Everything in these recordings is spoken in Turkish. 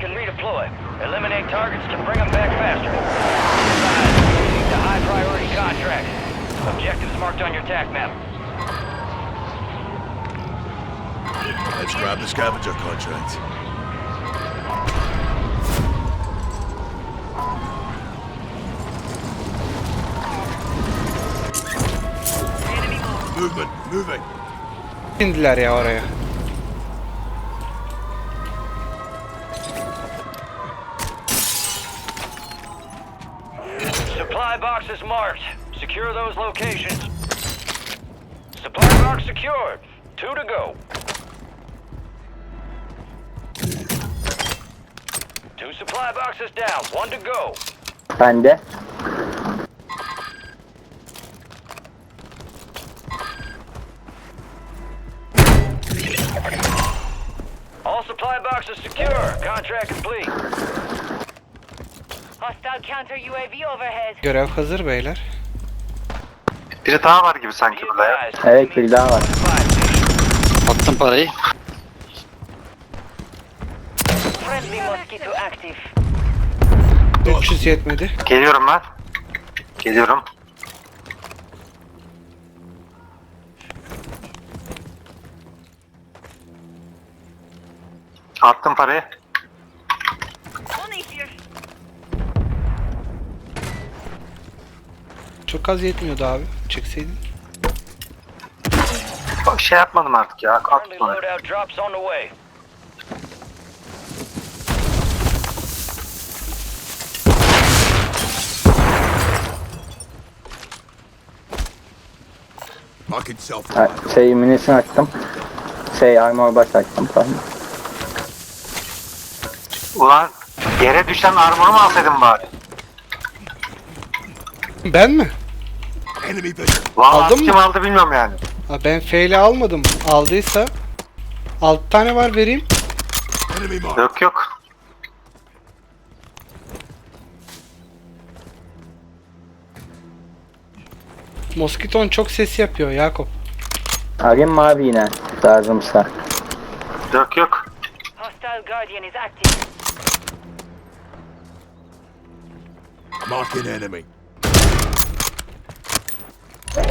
can redeploy. Eliminate targets to bring them back faster. Advise, to high priority contracts. Objectives marked on your TAC map. Let's grab the scavenger contract. Movement, moving. İndiler ya oraya. Marked. Secure those locations. Supply box secured. Two to go. Two supply boxes down. One to go. Bende. All supply boxes secure. Contract complete. Görev hazır beyler. Biri daha var gibi sanki burada ya. Evet bir daha var. Attım parayı. Friendly mosquito active. 300 yetmedi. Geliyorum ben. Geliyorum. Attım parayı. Çok az yetmiyordu abi. Çekseydin. Bak şey yapmadım artık ya. Marking self Ha, şey minisini açtım. Şey armor baş açtım pardon. Ulan yere düşen armoru mu alsaydım bari? Ben mi? Enemy vision. Vallahi Aldın kim mı? aldı bilmiyorum yani. Ha, ben feyle almadım. Aldıysa 6 tane var vereyim. Enemy mark. Yok yok. Moskiton çok ses yapıyor Yakup. Arayayım mı abi yine lazımsa. Yok yok. Hostile guardian is active. Marking enemy.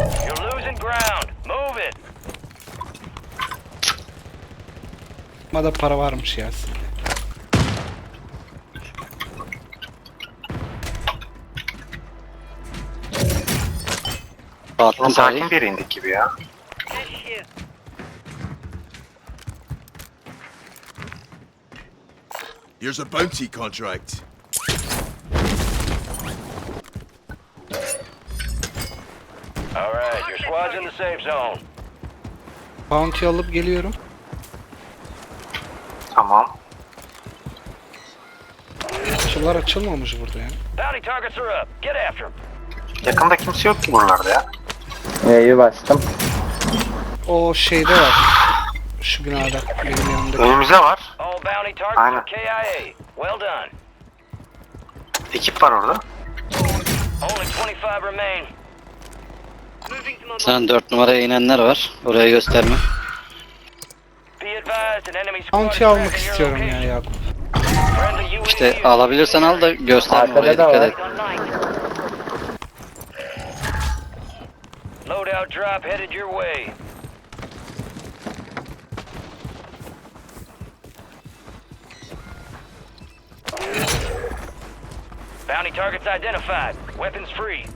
You're losing ground. Move it. Ama da para varmış ya. Parayı. Sakin bir indik gibi ya. Here's a bounty contract. All right, your squad's in the safe zone. Bounty alıp geliyorum. Tamam. Açılar açılmamış burada ya. Bounty targets are up. Get after them. Yakında kimse yok ki buralarda ya. E'yi bastım. O şeyde var. Şu binada. Benim yanımda. Önümüze var. All bounty targets Aynen. are KIA. Well done. Ekip var orada. Only 25 remain. Sen 4 numaraya inenler var. Oraya gösterme. Bounty almak istiyorum ya. Yakup. İşte alabilirsen al da gösterme Arkada oraya da dikkat var. et. Loadout drop headed your way. Bounty targets identified. Weapons free.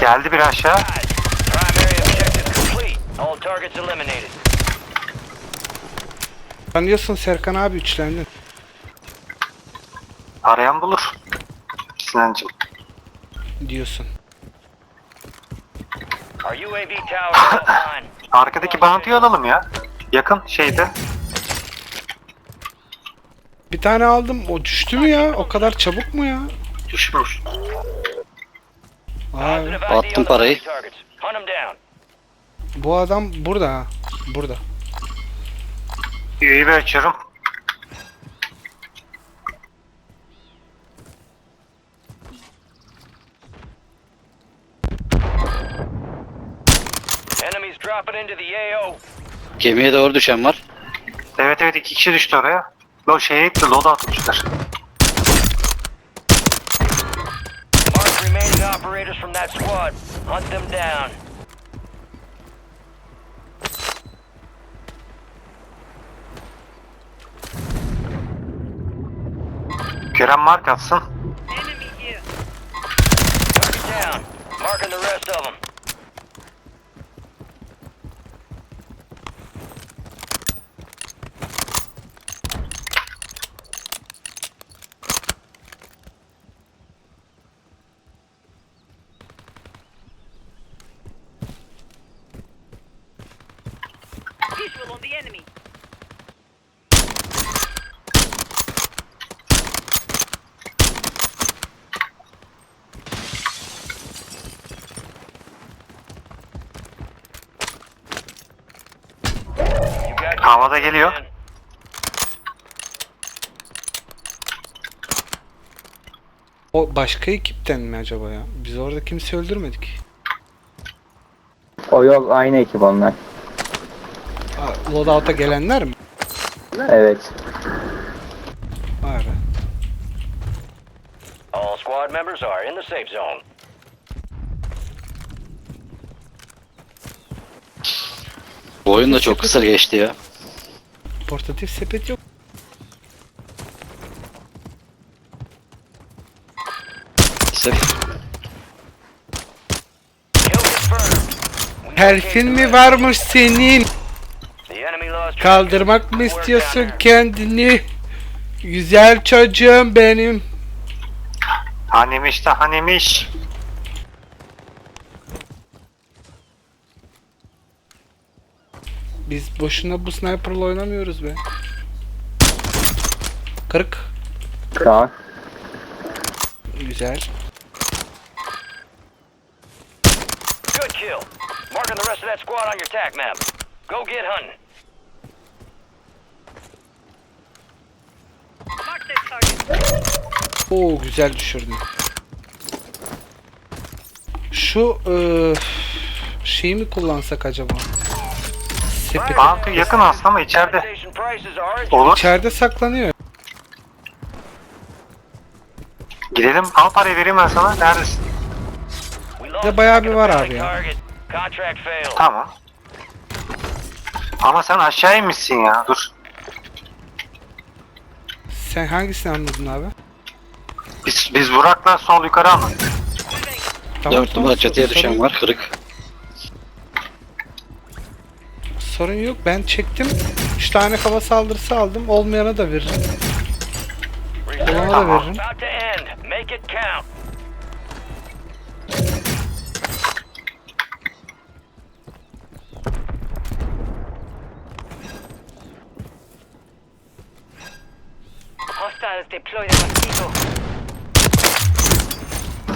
Geldi bir aşağı. Primary objective complete. All targets eliminated. Sen diyorsun Serkan abi üçlendin. Arayan bulur. Sinancım. Diyorsun. Arkadaki bounty'yi alalım ya. Yakın şeyde. Bir tane aldım. O düştü mü ya? O kadar çabuk mu ya? Düşmüş. ID Attım parayı. bounty targets. Hunt them down. bu adam burada ha. Burada. İnto the AO. Gemiye doğru düşen var. Evet evet iki kişi düştü oraya. Lo şeye gitti loda atmışlar. Operators from that squad. Hunt them down. Gören mark atsın. Enemy here. Target down. Marking the rest of them. Visual on the enemy. Havada geliyor. O başka ekipten mi acaba ya? Biz orada kimse öldürmedik. O yok aynı ekip onlar. Loadout'a gelenler mi? Evet. Var. ha. All squad members are in the safe zone. Bu oyun da çok kısa geçti ya. Portatif sepet yok. Sırf the mi varmış senin? The enemy lost track Kaldırmak mı istiyorsun kendini? Güzel çocuğum benim. Hanimiş de hanimiş. Biz boşuna bu sniper'la oynamıyoruz be. 40. Tamam. Güzel. Good kill. Marking the rest of that squad on your tac map. Go get hunting. Mark this target. Oo güzel düşürdün. Şu eee şeyi mi kullansak acaba? Sepet. Bounty yakın aslında ama içeride. Olur. İçeride saklanıyor. Gidelim al parayı vereyim ben sana. Neredesin? De bayağı bir var abi ya. Tamam. Ama sen aşağı inmişsin ya. Dur. Sen hangisini anladın abi? Biz, biz Burak'la sol yukarı aldık. Tamam, 4 numara çatıya sorun- düşen var kırık. Sorun yok ben çektim. 3 tane hava saldırısı aldım. Olmayana da veririm. Olana da veririm. about to end. Make it count. Hostiles deploy the mosquito. Ekmen şeyi açtım. Entering area. Kill confirmed and we located the rest of them. Gas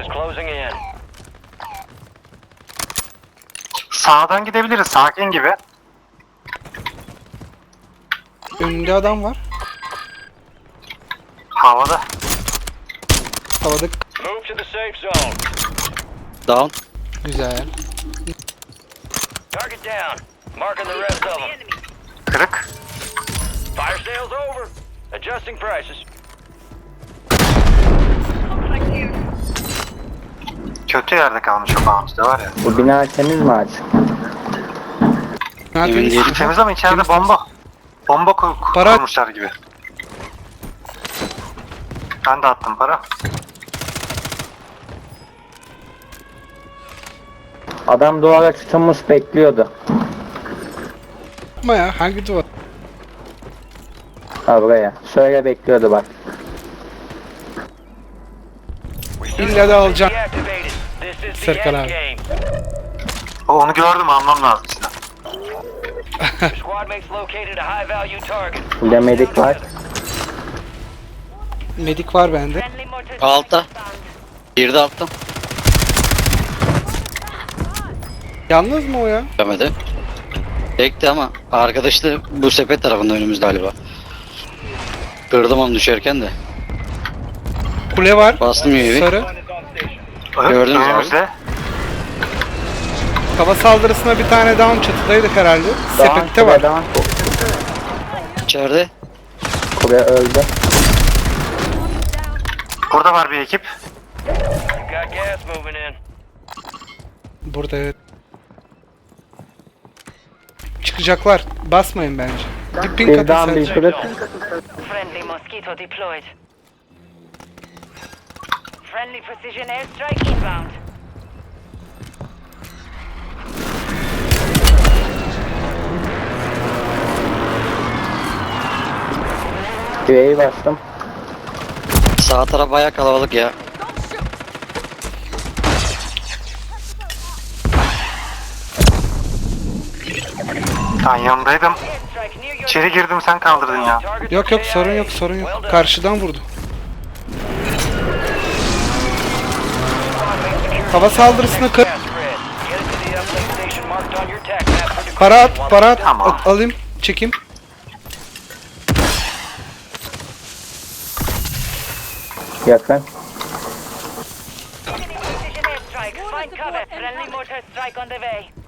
is closing in. Sağdan gidebiliriz. Sakin gibi. Önünde adam var. Havada. Havada Move to the safe zone. Down. Güzel. Target down. Marking the rest of The them. enemy. Kırık. Fire sales over. Adjusting prices. Kötü yerde kalmış o bounty'de var ya. Bu bina temiz mi Emin yapıyorsun? değilim. Temiz ama içeride Temiz, bomba. Bomba kur- kur- Para- kurmuşlar gibi. Ben de attım para. Adam duvara tutunmuş bekliyordu. Ama ya hangi duvar? Ha buraya. Şöyle bekliyordu bak. İlla da alacağım. Serkan abi. O, Onu gördüm almam lazım Sinan. Your squad mates located a high value target. Bir de medik var. Medik var bende. Altta. Girdi alttan. Yalnız mı o ya? Görmedi. Tekti ama arkadaşı da bu sepet tarafında önümüzde galiba. Kırdım onu düşerken de. Kule var. Bastım UAV. Sarı. Gördünüz mü abi? Önümüzde. Hava saldırısına bir tane down çatıdaydık herhalde. Down, Sepette kule var. Down. İçeride. Kule öldü. Burada var bir ekip. Burada evet. Çıkacaklar. Basmayın bence. Bir ping Bir atın down bir sadece. kırık. Friendly mosquito deployed. Friendly precision airstrike inbound. UAV bastım. Sağ taraf bayağı kalabalık ya. Ben yanındaydım. İçeri girdim sen kaldırdın ya. Yok yok sorun yok sorun yok. Karşıdan vurdu. Hava saldırısına kır. Para at, para at. Tamam. Al- alayım, çekeyim. Precision airstrike. Find cover. Friendly mortar strike on the way.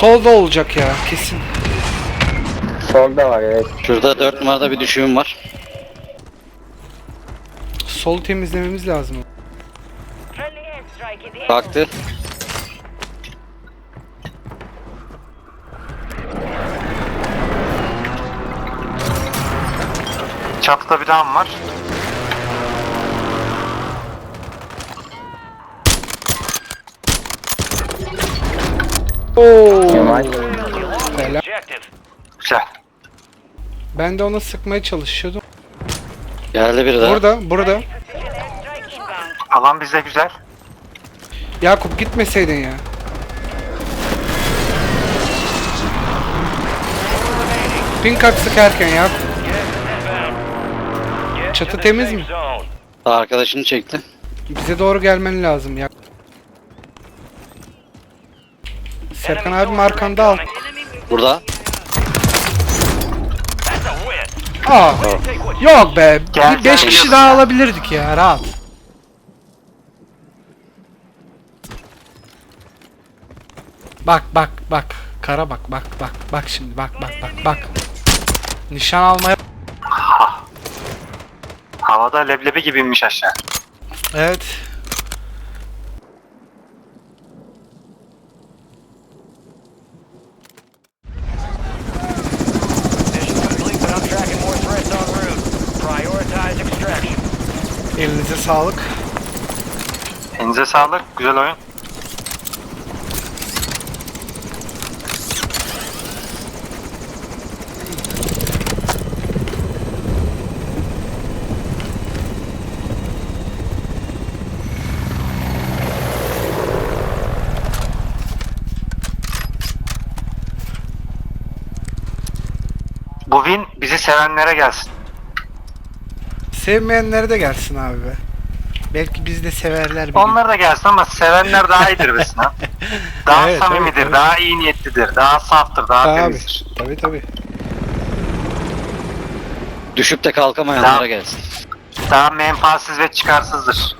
Solda olacak ya kesin. Solda var evet. Şurada 4 numarada bir düşüğüm var. Solu temizlememiz lazım. Baktı. Çatıda bir dam var. Oo. Ben de ona sıkmaya çalışıyordum. Geldi biri daha. Burada, burada. Alan bizde güzel. Yakup gitmeseydin ya. Pink at sıkarken. Get Çatı temiz mi? Arkadaşını çekti. Bize doğru gelmen lazım ya. Serkan abi soldier arkanda al. Burada. That's a win. Aa. Yok be. Bir 5 gel, kişi daha alabilirdik ya rahat. Bak bak bak. Kara bak bak bak. Bak şimdi bak bak bak bak. Nişan almaya Havada leblebi gibi inmiş aşağı. Evet. Elinize sağlık. Elinize sağlık. Güzel oyun. Bu win bizi sevenlere gelsin. Sevmeyenlere de gelsin abi be. Belki biz de severler bir gün. Onlar da gelsin ama sevenler daha iyidir be Sinan. Daha Evet, samimidir, evet, evet. daha iyi niyetlidir, daha saftır, daha Tabii. temizdir. Tabii tabii. Düşüp de kalkamayanlara Tamam. gelsin. Daha menfaatsiz ve çıkarsızdır.